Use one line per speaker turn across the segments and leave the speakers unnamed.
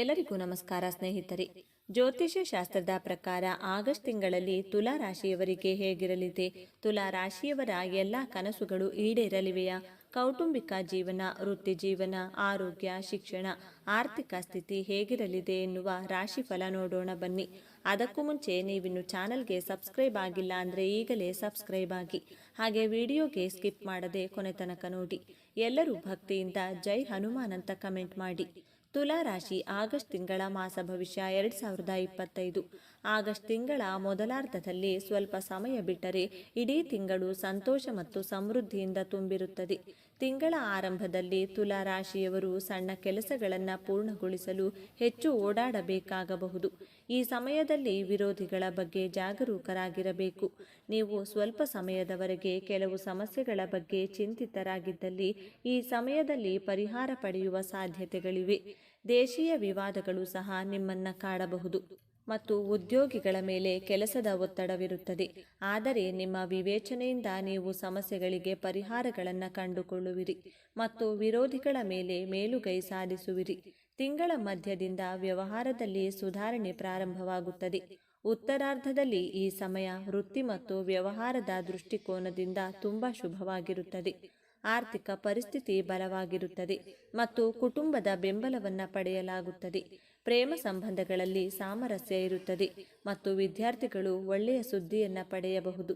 ಎಲ್ಲರಿಗೂ ನಮಸ್ಕಾರ ಸ್ನೇಹಿತರೆ. ಜ್ಯೋತಿಷ್ಯ ಶಾಸ್ತ್ರದ ಪ್ರಕಾರ ಆಗಸ್ಟ್ ತಿಂಗಳಲ್ಲಿ ತುಲಾ ರಾಶಿಯವರಿಗೆ ಹೇಗಿರಲಿದೆ? ತುಲಾ ರಾಶಿಯವರ ಎಲ್ಲ ಕನಸುಗಳು ಈಡೇರಲಿವೆಯಾ? ಕೌಟುಂಬಿಕ ಜೀವನ, ವೃತ್ತಿ ಜೀವನ, ಆರೋಗ್ಯ, ಶಿಕ್ಷಣ, ಆರ್ಥಿಕ ಸ್ಥಿತಿ ಹೇಗಿರಲಿದೆ ಎನ್ನುವ ರಾಶಿಫಲ ನೋಡೋಣ ಬನ್ನಿ. ಅದಕ್ಕೂ ಮುಂಚೆ ನೀವಿನ್ನು ಚಾನಲ್ಗೆ ಸಬ್ಸ್ಕ್ರೈಬ್ ಆಗಿಲ್ಲ ಅಂದರೆ ಈಗಲೇ ಸಬ್ಸ್ಕ್ರೈಬ್ ಆಗಿ. ಹಾಗೆ ವಿಡಿಯೋಗೆ ಸ್ಕಿಪ್ ಮಾಡದೆ ಕೊನೆ ತನಕ ನೋಡಿ. ಎಲ್ಲರೂ ಭಕ್ತಿಯಿಂದ ಜೈ ಹನುಮಾನ್ ಅಂತ ಕಮೆಂಟ್ ಮಾಡಿ. ತುಲಾ ರಾಶಿ ಆಗಸ್ಟ್ ತಿಂಗಳ ಮಾಸ ಭವಿಷ್ಯ ಎರಡ್ ಸಾವಿರದ ಇಪ್ಪತ್ತೈದು. ಆಗಸ್ಟ್ ತಿಂಗಳ ಮೊದಲಾರ್ಧದಲ್ಲಿ ಸ್ವಲ್ಪ ಸಮಯ ಬಿಟ್ಟರೆ ಇಡೀ ತಿಂಗಳು ಸಂತೋಷ ಮತ್ತು ಸಮೃದ್ಧಿಯಿಂದ ತುಂಬಿರುತ್ತದೆ. ತಿಂಗಳ ಆರಂಭದಲ್ಲಿ ತುಲಾ ರಾಶಿಯವರು ಸಣ್ಣ ಕೆಲಸಗಳನ್ನು ಪೂರ್ಣಗೊಳಿಸಲು ಹೆಚ್ಚು ಓಡಾಡಬೇಕಾಗಬಹುದು. ಈ ಸಮಯದಲ್ಲಿ ವಿರೋಧಿಗಳ ಬಗ್ಗೆ ಜಾಗರೂಕರಾಗಿರಬೇಕು. ನೀವು ಸ್ವಲ್ಪ ಸಮಯದವರೆಗೆ ಕೆಲವು ಸಮಸ್ಯೆಗಳ ಬಗ್ಗೆ ಚಿಂತಿತರಾಗಿದ್ದಲ್ಲಿ ಈ ಸಮಯದಲ್ಲಿ ಪರಿಹಾರ ಪಡೆಯುವ ಸಾಧ್ಯತೆಗಳಿವೆ. ದೇಶೀಯ ವಿವಾದಗಳು ಸಹ ನಿಮ್ಮನ್ನ ಕಾಡಬಹುದು. ಮತ್ತು ಉದ್ಯೋಗಿಗಳ ಮೇಲೆ ಕೆಲಸದ ಒತ್ತಡವಿರುತ್ತದೆ. ಆದರೆ ನಿಮ್ಮ ವಿವೇಚನೆಯಿಂದ ನೀವು ಸಮಸ್ಯೆಗಳಿಗೆ ಪರಿಹಾರಗಳನ್ನು ಕಂಡುಕೊಳ್ಳುವಿರಿ ಮತ್ತು ವಿರೋಧಿಗಳ ಮೇಲೆ ಮೇಲುಗೈ ಸಾಧಿಸುವಿರಿ. ತಿಂಗಳ ಮಧ್ಯದಿಂದ ವ್ಯವಹಾರದಲ್ಲಿ ಸುಧಾರಣೆ ಪ್ರಾರಂಭವಾಗುತ್ತದೆ. ಉತ್ತರಾರ್ಧದಲ್ಲಿ ಈ ಸಮಯ ವೃತ್ತಿ ಮತ್ತು ವ್ಯವಹಾರದ ದೃಷ್ಟಿಕೋನದಿಂದ ತುಂಬ ಶುಭವಾಗಿರುತ್ತದೆ. ಆರ್ಥಿಕ ಪರಿಸ್ಥಿತಿ ಬಲವಾಗಿರುತ್ತದೆ ಮತ್ತು ಕುಟುಂಬದ ಬೆಂಬಲವನ್ನು ಪಡೆಯಲಾಗುತ್ತದೆ. ಪ್ರೇಮ ಸಂಬಂಧಗಳಲ್ಲಿ ಸಾಮರಸ್ಯ ಇರುತ್ತದೆ ಮತ್ತು ವಿದ್ಯಾರ್ಥಿಗಳು ಒಳ್ಳೆಯ ಸುದ್ದಿಯನ್ನು ಪಡೆಯಬಹುದು.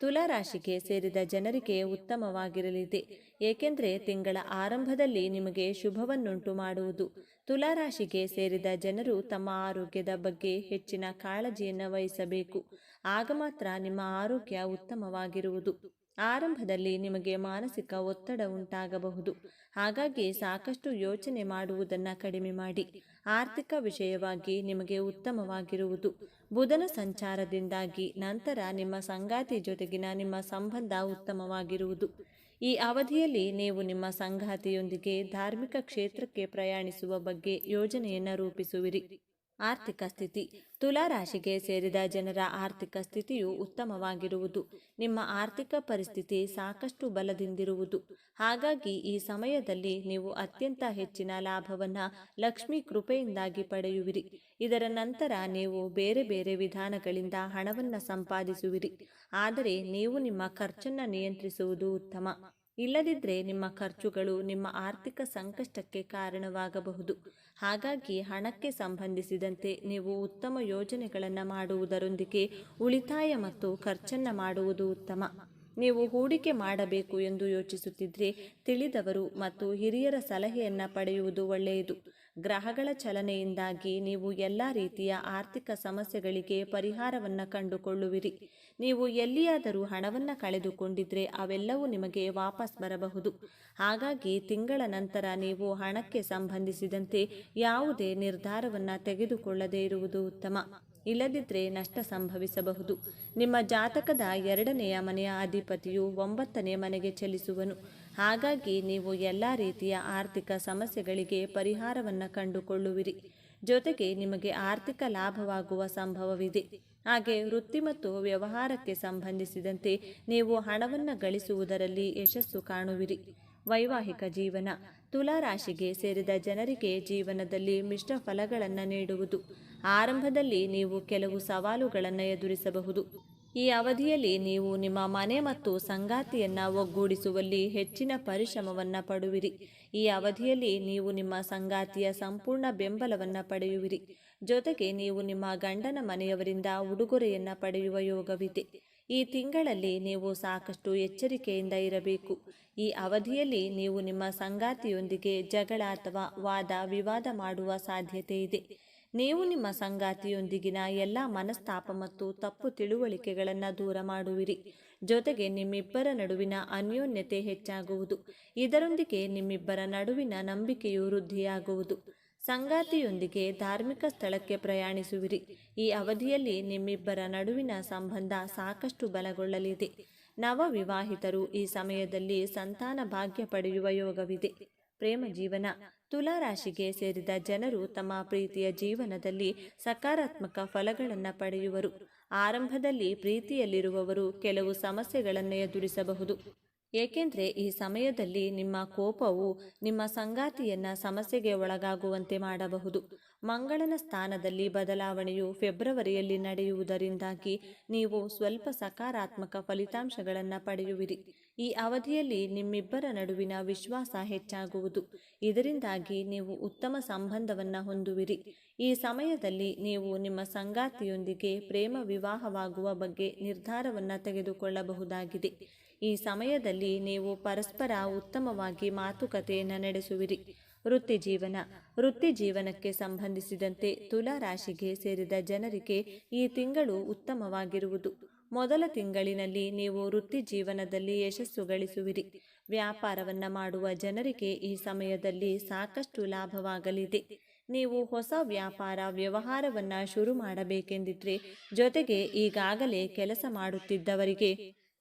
ತುಲಾ ರಾಶಿಗೆ ಸೇರಿದ ಜನರಿಗೆ ಉತ್ತಮವಾಗಿರಲಿದೆ. ಏಕೆಂದರೆ ತಿಂಗಳ ಆರಂಭದಲ್ಲಿ ನಿಮಗೆ ಶುಭವನ್ನುಂಟು ಮಾಡುವುದು. ತುಲಾ ರಾಶಿಗೆ ಸೇರಿದ ಜನರು ತಮ್ಮ ಆರೋಗ್ಯದ ಬಗ್ಗೆ ಹೆಚ್ಚಿನ ಕಾಳಜಿಯನ್ನು ವಹಿಸಬೇಕು. ಆಗ ಮಾತ್ರ ನಿಮ್ಮ ಆರೋಗ್ಯ ಉತ್ತಮವಾಗಿರುವುದು. ಆರಂಭದಲ್ಲಿ ನಿಮಗೆ ಮಾನಸಿಕ ಒತ್ತಡ ಉಂಟಾಗಬಹುದು. ಹಾಗಾಗಿ ಸಾಕಷ್ಟು ಯೋಚನೆ ಮಾಡುವುದನ್ನು ಕಡಿಮೆ ಮಾಡಿ. ಆರ್ಥಿಕ ವಿಷಯವಾಗಿ ನಿಮಗೆ ಉತ್ತಮವಾಗಿರುವುದು. ಬುಧನ ಸಂಚಾರದಿಂದಾಗಿ ನಂತರ ನಿಮ್ಮ ಸಂಗಾತಿ ಜೊತೆಗಿನ ನಿಮ್ಮ ಸಂಬಂಧ ಉತ್ತಮವಾಗಿರುವುದು. ಈ ಅವಧಿಯಲ್ಲಿ ನೀವು ನಿಮ್ಮ ಸಂಗಾತಿಯೊಂದಿಗೆ ಧಾರ್ಮಿಕ ಕ್ಷೇತ್ರಕ್ಕೆ ಪ್ರಯಾಣಿಸುವ ಬಗ್ಗೆ ಯೋಜನೆಯನ್ನು ರೂಪಿಸುವಿರಿ. ಆರ್ಥಿಕ ಸ್ಥಿತಿ. ತುಲಾ ರಾಶಿಗೆ ಸೇರಿದ ಜನರ ಆರ್ಥಿಕ ಸ್ಥಿತಿಯು ಉತ್ತಮವಾಗಿರುವುದು. ನಿಮ್ಮ ಆರ್ಥಿಕ ಪರಿಸ್ಥಿತಿ ಸಾಕಷ್ಟು ಬಲದಿಂದಿರುವುದು. ಹಾಗಾಗಿ ಈ ಸಮಯದಲ್ಲಿ ನೀವು ಅತ್ಯಂತ ಹೆಚ್ಚಿನ ಲಾಭವನ್ನು ಲಕ್ಷ್ಮಿ ಕೃಪೆಯಿಂದಾಗಿ ಪಡೆಯುವಿರಿ. ಇದರ ನಂತರ ನೀವು ಬೇರೆ ಬೇರೆ ವಿಧಾನಗಳಿಂದ ಹಣವನ್ನು ಸಂಪಾದಿಸುವಿರಿ. ಆದರೆ ನೀವು ನಿಮ್ಮ ಖರ್ಚನ್ನು ನಿಯಂತ್ರಿಸುವುದು ಉತ್ತಮ. ಇಲ್ಲದಿದ್ದರೆ ನಿಮ್ಮ ಖರ್ಚುಗಳು ನಿಮ್ಮ ಆರ್ಥಿಕ ಸಂಕಷ್ಟಕ್ಕೆ ಕಾರಣವಾಗಬಹುದು. ಹಾಗಾಗಿ ಹಣಕ್ಕೆ ಸಂಬಂಧಿಸಿದಂತೆ ನೀವು ಉತ್ತಮ ಯೋಜನೆಗಳನ್ನು ಮಾಡುವುದರೊಂದಿಗೆ ಉಳಿತಾಯ ಮತ್ತು ಖರ್ಚನ್ನು ಮಾಡುವುದು ಉತ್ತಮ. ನೀವು ಹೂಡಿಕೆ ಮಾಡಬೇಕು ಎಂದು ಯೋಚಿಸುತ್ತಿದ್ದರೆ ತಿಳಿದವರು ಮತ್ತು ಹಿರಿಯರ ಸಲಹೆಯನ್ನು ಪಡೆಯುವುದು ಒಳ್ಳೆಯದು. ಗ್ರಹಗಳ ಚಲನೆಯಿಂದಾಗಿ ನೀವು ಎಲ್ಲ ರೀತಿಯ ಆರ್ಥಿಕ ಸಮಸ್ಯೆಗಳಿಗೆ ಪರಿಹಾರವನ್ನು ಕಂಡುಕೊಳ್ಳುವಿರಿ. ನೀವು ಎಲ್ಲಿಯಾದರೂ ಹಣವನ್ನು ಕಳೆದುಕೊಂಡಿದ್ರೆ ಅವೆಲ್ಲವೂ ನಿಮಗೆ ವಾಪಸ್ ಬರಬಹುದು. ಹಾಗಾಗಿ ತಿಂಗಳ ನಂತರ ನೀವು ಹಣಕ್ಕೆ ಸಂಬಂಧಿಸಿದಂತೆ ಯಾವುದೇ ನಿರ್ಧಾರವನ್ನು ತೆಗೆದುಕೊಳ್ಳದೇ ಇರುವುದು ಉತ್ತಮ. ಇಲ್ಲದಿದ್ದರೆ ನಷ್ಟ ಸಂಭವಿಸಬಹುದು. ನಿಮ್ಮ ಜಾತಕದ ಎರಡನೆಯ ಮನೆಯ ಅಧಿಪತಿಯು ಒಂಬತ್ತನೇ ಮನೆಗೆ ಚಲಿಸುವನು. ಹಾಗಾಗಿ ನೀವು ಎಲ್ಲ ರೀತಿಯ ಆರ್ಥಿಕ ಸಮಸ್ಯೆಗಳಿಗೆ ಪರಿಹಾರವನ್ನು ಕಂಡುಕೊಳ್ಳುವಿರಿ. ಜೊತೆಗೆ ನಿಮಗೆ ಆರ್ಥಿಕ ಲಾಭವಾಗುವ ಸಂಭವವಿದೆ. ಹಾಗೆ ವೃತ್ತಿ ಮತ್ತು ವ್ಯವಹಾರಕ್ಕೆ ಸಂಬಂಧಿಸಿದಂತೆ ನೀವು ಹಣವನ್ನು ಗಳಿಸುವುದರಲ್ಲಿ ಯಶಸ್ಸು ಕಾಣುವಿರಿ. ವೈವಾಹಿಕ ಜೀವನ. ತುಲಾ ರಾಶಿಗೆ ಸೇರಿದ ಜನರಿಗೆ ಜೀವನದಲ್ಲಿ ಮಿಶ್ರ ಫಲಗಳನ್ನು ನೀಡುವುದು. ಆರಂಭದಲ್ಲಿ ನೀವು ಕೆಲವು ಸವಾಲುಗಳನ್ನು ಎದುರಿಸಬಹುದು. ಈ ಅವಧಿಯಲ್ಲಿ ನೀವು ನಿಮ್ಮ ಮನೆ ಮತ್ತು ಸಂಗಾತಿಯನ್ನು ಒಗ್ಗೂಡಿಸುವಲ್ಲಿ ಹೆಚ್ಚಿನ ಪರಿಶ್ರಮವನ್ನು ಪಡುವಿರಿ. ಈ ಅವಧಿಯಲ್ಲಿ ನೀವು ನಿಮ್ಮ ಸಂಗಾತಿಯ ಸಂಪೂರ್ಣ ಬೆಂಬಲವನ್ನು ಪಡೆಯುವಿರಿ. ಜೊತೆಗೆ ನೀವು ನಿಮ್ಮ ಗಂಡನ ಮನೆಯವರಿಂದ ಉಡುಗೊರೆಯನ್ನು ಪಡೆಯುವ ಯೋಗವಿದೆ. ಈ ತಿಂಗಳಲ್ಲಿ ನೀವು ಸಾಕಷ್ಟು ಎಚ್ಚರಿಕೆಯಿಂದ ಇರಬೇಕು. ಈ ಅವಧಿಯಲ್ಲಿ ನೀವು ನಿಮ್ಮ ಸಂಗಾತಿಯೊಂದಿಗೆ ಜಗಳ ಅಥವಾ ವಾದ, ವಿವಾದ ಮಾಡುವ ಸಾಧ್ಯತೆ ಇದೆ. ನೀವು ನಿಮ್ಮ ಸಂಗಾತಿಯೊಂದಿಗಿನ ಎಲ್ಲ ಮನಸ್ತಾಪ ಮತ್ತು ತಪ್ಪು ತಿಳುವಳಿಕೆಗಳನ್ನು ದೂರ ಮಾಡುವಿರಿ. ಜೊತೆಗೆ ನಿಮ್ಮಿಬ್ಬರ ನಡುವಿನ ಅನ್ಯೋನ್ಯತೆ ಹೆಚ್ಚಾಗುವುದು. ಇದರೊಂದಿಗೆ ನಿಮ್ಮಿಬ್ಬರ ನಡುವಿನ ನಂಬಿಕೆಯು ವೃದ್ಧಿಯಾಗುವುದು. ಸಂಗಾತಿಯೊಂದಿಗೆ ಧಾರ್ಮಿಕ ಸ್ಥಳಕ್ಕೆ ಪ್ರಯಾಣಿಸುವಿರಿ. ಈ ಅವಧಿಯಲ್ಲಿ ನಿಮ್ಮಿಬ್ಬರ ನಡುವಿನ ಸಂಬಂಧ ಸಾಕಷ್ಟು ಬಲಗೊಳ್ಳಲಿದೆ. ನವ ವಿವಾಹಿತರು ಈ ಸಮಯದಲ್ಲಿ ಸಂತಾನ ಭಾಗ್ಯ ಪಡೆಯುವ ಯೋಗವಿದೆ. ಪ್ರೇಮ ಜೀವನ ತುಲಾ ರಾಶಿಗೆ ಸೇರಿದ ಜನರು ತಮ್ಮ ಪ್ರೀತಿಯ ಜೀವನದಲ್ಲಿ ಸಕಾರಾತ್ಮಕ ಫಲಗಳನ್ನು ಪಡೆಯುವರು. ಆರಂಭದಲ್ಲಿ ಪ್ರೀತಿಯಲ್ಲಿರುವವರು ಕೆಲವು ಸಮಸ್ಯೆಗಳನ್ನು ಎದುರಿಸಬಹುದು. ಏಕೆಂದರೆ ಈ ಸಮಯದಲ್ಲಿ ನಿಮ್ಮ ಕೋಪವು ನಿಮ್ಮ ಸಂಗಾತಿಯನ್ನ ಸಮಸ್ಯೆಗೆ ಒಳಗಾಗುವಂತೆ ಮಾಡಬಹುದು. ಮಂಗಳನ ಸ್ಥಾನದಲ್ಲಿ ಬದಲಾವಣೆಯು ಫೆಬ್ರವರಿಯಲ್ಲಿ ನಡೆಯುವುದರಿಂದಾಗಿ ನೀವು ಸ್ವಲ್ಪ ಸಕಾರಾತ್ಮಕ ಫಲಿತಾಂಶಗಳನ್ನು ಪಡೆಯುವಿರಿ. ಈ ಅವಧಿಯಲ್ಲಿ ನಿಮ್ಮಿಬ್ಬರ ನಡುವಿನ ವಿಶ್ವಾಸ ಹೆಚ್ಚಾಗುವುದು. ಇದರಿಂದಾಗಿ ನೀವು ಉತ್ತಮ ಸಂಬಂಧವನ್ನು ಹೊಂದುವಿರಿ. ಈ ಸಮಯದಲ್ಲಿ ನೀವು ನಿಮ್ಮ ಸಂಗಾತಿಯೊಂದಿಗೆ ಪ್ರೇಮ ವಿವಾಹವಾಗುವ ಬಗ್ಗೆ ನಿರ್ಧಾರವನ್ನು ತೆಗೆದುಕೊಳ್ಳಬಹುದಾಗಿದೆ. ಈ ಸಮಯದಲ್ಲಿ ನೀವು ಪರಸ್ಪರ ಉತ್ತಮವಾಗಿ ಮಾತುಕತೆಯನ್ನು ನಡೆಸುವಿರಿ. ವೃತ್ತಿ ಜೀವನ ವೃತ್ತಿ ಜೀವನಕ್ಕೆ ಸಂಬಂಧಿಸಿದಂತೆ ತುಲಾ ರಾಶಿಗೆ ಸೇರಿದ ಜನರಿಗೆ ಈ ತಿಂಗಳು ಉತ್ತಮವಾಗಿರುವುದು. ಮೊದಲ ತಿಂಗಳಿನಲ್ಲಿ ನೀವು ವೃತ್ತಿ ಜೀವನದಲ್ಲಿ ಯಶಸ್ಸು ಗಳಿಸುವಿರಿ. ವ್ಯಾಪಾರವನ್ನು ಮಾಡುವ ಜನರಿಗೆ ಈ ಸಮಯದಲ್ಲಿ ಸಾಕಷ್ಟು ಲಾಭವಾಗಲಿದೆ. ನೀವು ಹೊಸ ವ್ಯಾಪಾರ ವ್ಯವಹಾರವನ್ನು ಶುರು ಮಾಡಬೇಕೆಂದಿದ್ರೆ ಜೊತೆಗೆ ಈಗಾಗಲೇ ಕೆಲಸ ಮಾಡುತ್ತಿದ್ದವರಿಗೆ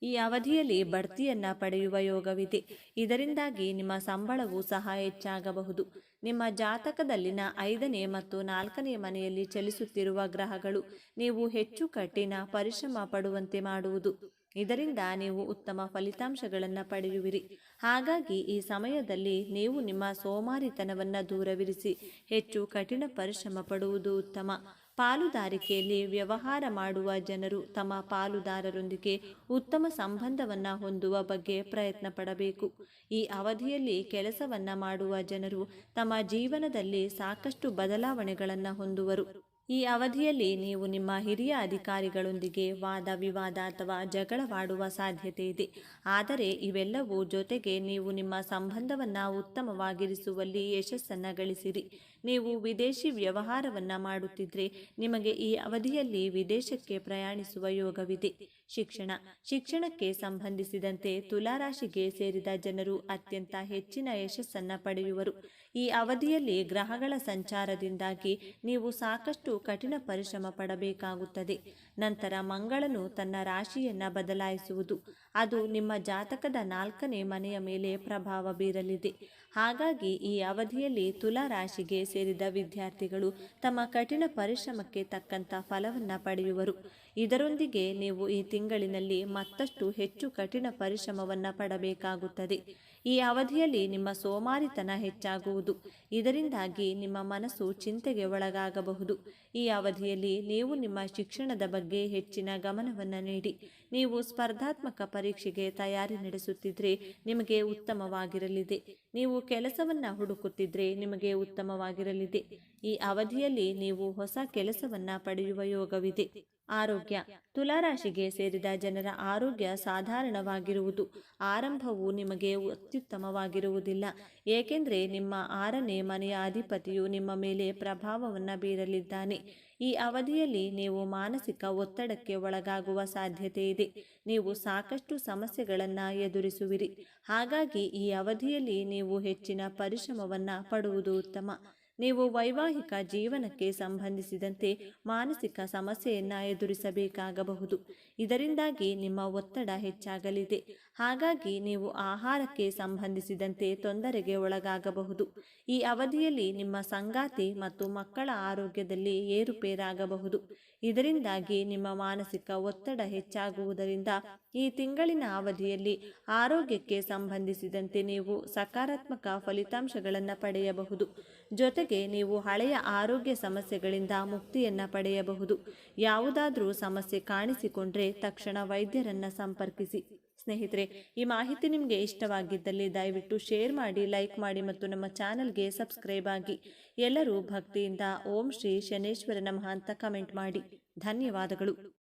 ಈ ಅವಧಿಯಲ್ಲಿ ಬಡ್ತಿಯನ್ನ ಪಡೆಯುವ ಯೋಗವಿದೆ. ಇದರಿಂದಾಗಿ ನಿಮ್ಮ ಸಂಬಳವೂ ಸಹ ಹೆಚ್ಚಾಗಬಹುದು. ನಿಮ್ಮ ಜಾತಕದಲ್ಲಿನ ಐದನೇ ಮತ್ತು ನಾಲ್ಕನೇ ಮನೆಯಲ್ಲಿ ಚಲಿಸುತ್ತಿರುವ ಗ್ರಹಗಳು ನೀವು ಹೆಚ್ಚು ಕಠಿಣ ಪರಿಶ್ರಮ ಪಡುವಂತೆ ಮಾಡುವುದು. ಇದರಿಂದ ನೀವು ಉತ್ತಮ ಫಲಿತಾಂಶಗಳನ್ನು ಪಡೆಯುವಿರಿ. ಹಾಗಾಗಿ ಈ ಸಮಯದಲ್ಲಿ ನೀವು ನಿಮ್ಮ ಸೋಮಾರಿತನವನ್ನು ದೂರವಿರಿಸಿ ಹೆಚ್ಚು ಕಠಿಣ ಪರಿಶ್ರಮ ಪಡುವುದು ಉತ್ತಮ. ಪಾಲುದಾರಿಕೆಯಲ್ಲಿ ವ್ಯವಹಾರ ಮಾಡುವ ಜನರು ತಮ್ಮ ಪಾಲುದಾರರೊಂದಿಗೆ ಉತ್ತಮ ಸಂಬಂಧವನ್ನು ಹೊಂದುವ ಬಗ್ಗೆ ಪ್ರಯತ್ನ ಪಡಬೇಕು. ಈ ಅವಧಿಯಲ್ಲಿ ಕೆಲಸವನ್ನು ಮಾಡುವ ಜನರು ತಮ್ಮ ಜೀವನದಲ್ಲಿ ಸಾಕಷ್ಟು ಬದಲಾವಣೆಗಳನ್ನು ಹೊಂದುವರು. ಈ ಅವಧಿಯಲ್ಲಿ ನೀವು ನಿಮ್ಮ ಹಿರಿಯ ಅಧಿಕಾರಿಗಳೊಂದಿಗೆ ವಾದ ವಿವಾದ ಅಥವಾ ಜಗಳವಾಡುವ ಸಾಧ್ಯತೆ ಇದೆ. ಆದರೆ ಇವೆಲ್ಲವೂ ಜೊತೆಗೆ ನೀವು ನಿಮ್ಮ ಸಂಬಂಧವನ್ನು ಉತ್ತಮವಾಗಿರಿಸುವಲ್ಲಿ ಯಶಸ್ಸನ್ನು ಗಳಿಸಿರಿ. ನೀವು ವಿದೇಶಿ ವ್ಯವಹಾರವನ್ನು ಮಾಡುತ್ತಿದ್ದರೆ ನಿಮಗೆ ಈ ಅವಧಿಯಲ್ಲಿ ವಿದೇಶಕ್ಕೆ ಪ್ರಯಾಣಿಸುವ ಯೋಗವಿದೆ. ಶಿಕ್ಷಣ. ಶಿಕ್ಷಣಕ್ಕೆ ಸಂಬಂಧಿಸಿದಂತೆ ತುಲಾರಾಶಿಗೆ ಸೇರಿದ ಜನರು ಅತ್ಯಂತ ಹೆಚ್ಚಿನ ಯಶಸ್ಸನ್ನು ಪಡೆಯುವರು. ಈ ಅವಧಿಯಲ್ಲಿ ಗ್ರಹಗಳ ಸಂಚಾರದಿಂದಾಗಿ ನೀವು ಸಾಕಷ್ಟು ಕಠಿಣ ಪರಿಶ್ರಮ ಪಡಬೇಕಾಗುತ್ತದೆ. ನಂತರ ಮಂಗಳನು ತನ್ನ ರಾಶಿಯನ್ನು ಬದಲಾಯಿಸುವುದು. ಅದು ನಿಮ್ಮ ಜಾತಕದ ನಾಲ್ಕನೇ ಮನೆಯ ಮೇಲೆ ಪ್ರಭಾವ ಬೀರಲಿದೆ. ಹಾಗಾಗಿ ಈ ಅವಧಿಯಲ್ಲಿ ತುಲಾ ರಾಶಿಗೆ ಸೇರಿದ ವಿದ್ಯಾರ್ಥಿಗಳು ತಮ್ಮ ಕಠಿಣ ಪರಿಶ್ರಮಕ್ಕೆ ತಕ್ಕಂಥ ಫಲವನ್ನು ಪಡೆಯುವರು. ಇದರೊಂದಿಗೆ ನೀವು ಈ ತಿಂಗಳಿನಲ್ಲಿ ಮತ್ತಷ್ಟು ಹೆಚ್ಚು ಕಠಿಣ ಪರಿಶ್ರಮವನ್ನು ಪಡಬೇಕಾಗುತ್ತದೆ. ಈ ಅವಧಿಯಲ್ಲಿ ನಿಮ್ಮ ಸೋಮಾರಿತನ ಹೆಚ್ಚಾಗುವುದು. ಇದರಿಂದಾಗಿ ನಿಮ್ಮ ಮನಸ್ಸು ಚಿಂತೆಗೆ ಒಳಗಾಗಬಹುದು. ಈ ಅವಧಿಯಲ್ಲಿ ನೀವು ನಿಮ್ಮ ಶಿಕ್ಷಣದ ಬಗ್ಗೆ ಹೆಚ್ಚಿನ ಗಮನವನ್ನು ನೀಡಿ. ನೀವು ಸ್ಪರ್ಧಾತ್ಮಕ ಪರೀಕ್ಷೆಗೆ ತಯಾರಿ ನಡೆಸುತ್ತಿದ್ದರೆ ನಿಮಗೆ ಉತ್ತಮವಾಗಿರಲಿದೆ. ನೀವು ಕೆಲಸವನ್ನು ಹುಡುಕುತ್ತಿದ್ದರೆ ನಿಮಗೆ ಉತ್ತಮವಾಗಿರಲಿದೆ. ಈ ಅವಧಿಯಲ್ಲಿ ನೀವು ಹೊಸ ಕೆಲಸವನ್ನು ಪಡೆಯುವ ಯೋಗವಿದೆ. ಆರೋಗ್ಯ. ತುಲಾರಾಶಿಗೆ ಸೇರಿದ ಜನರ ಆರೋಗ್ಯ ಸಾಧಾರಣವಾಗಿರುವುದು. ಆರಂಭವು ನಿಮಗೆ ಅತ್ಯುತ್ತಮವಾಗಿರುವುದಿಲ್ಲ. ಏಕೆಂದರೆ ನಿಮ್ಮ ಆರನೇ ಮನೆಯ ಅಧಿಪತಿಯು ನಿಮ್ಮ ಮೇಲೆ ಪ್ರಭಾವವನ್ನು ಬೀರಲಿದ್ದಾನೆ. ಈ ಅವಧಿಯಲ್ಲಿ ನೀವು ಮಾನಸಿಕ ಒತ್ತಡಕ್ಕೆ ಒಳಗಾಗುವ ಸಾಧ್ಯತೆ ಇದೆ. ನೀವು ಸಾಕಷ್ಟು ಸಮಸ್ಯೆಗಳನ್ನು ಎದುರಿಸುವಿರಿ. ಹಾಗಾಗಿ ಈ ಅವಧಿಯಲ್ಲಿ ನೀವು ಹೆಚ್ಚಿನ ಪರಿಶ್ರಮವನ್ನು ಪಡುವುದು ಉತ್ತಮ. ನೀವು ವೈವಾಹಿಕ ಜೀವನಕ್ಕೆ ಸಂಬಂಧಿಸಿದಂತೆ ಮಾನಸಿಕ ಸಮಸ್ಯೆಯನ್ನು ಎದುರಿಸಬೇಕಾಗಬಹುದು. ಇದರಿಂದಾಗಿ ನಿಮ್ಮ ಒತ್ತಡ ಹೆಚ್ಚಾಗಲಿದೆ. ಹಾಗಾಗಿ ನೀವು ಆಹಾರಕ್ಕೆ ಸಂಬಂಧಿಸಿದಂತೆ ತೊಂದರೆಗೆ ಒಳಗಾಗಬಹುದು. ಈ ಅವಧಿಯಲ್ಲಿ ನಿಮ್ಮ ಸಂಗಾತಿ ಮತ್ತು ಮಕ್ಕಳ ಆರೋಗ್ಯದಲ್ಲಿ ಏರುಪೇರಾಗಬಹುದು. ಇದರಿಂದಾಗಿ ನಿಮ್ಮ ಮಾನಸಿಕ ಒತ್ತಡ ಹೆಚ್ಚಾಗುವುದರಿಂದ ಈ ತಿಂಗಳಿನ ಅವಧಿಯಲ್ಲಿ ಆರೋಗ್ಯಕ್ಕೆ ಸಂಬಂಧಿಸಿದಂತೆ ನೀವು ಸಕಾರಾತ್ಮಕ ಫಲಿತಾಂಶಗಳನ್ನು ಪಡೆಯಬಹುದು. ಜೊತೆಗೆ ನೀವು ಹಳೆಯ ಆರೋಗ್ಯ ಸಮಸ್ಯೆಗಳಿಂದ ಮುಕ್ತಿಯನ್ನು ಪಡೆಯಬಹುದು. ಯಾವುದಾದರೂ ಸಮಸ್ಯೆ ಕಾಣಿಸಿಕೊಂಡ್ರೆ ತಕ್ಷಣ ವೈದ್ಯರನ್ನ ಸಂಪರ್ಕಿಸಿ. ಸ್ನೇಹಿತರೆ, ಈ ಮಾಹಿತಿ ನಿಮಗೆ ಇಷ್ಟವಾಗಿದ್ದಲ್ಲಿ ದಯವಿಟ್ಟು ಶೇರ್ ಮಾಡಿ, ಲೈಕ್ ಮಾಡಿ ಮತ್ತು ನಮ್ಮ ಚಾನಲ್ಗೆ ಸಬ್ಸ್ಕ್ರೈಬ್ ಆಗಿ. ಎಲ್ಲರೂ ಭಕ್ತಿಯಿಂದ ಓಂ ಶ್ರೀ ಶನೇಶ್ವರ ನಮಃ ಅಂತ ಕಮೆಂಟ್ ಮಾಡಿ. ಧನ್ಯವಾದಗಳು.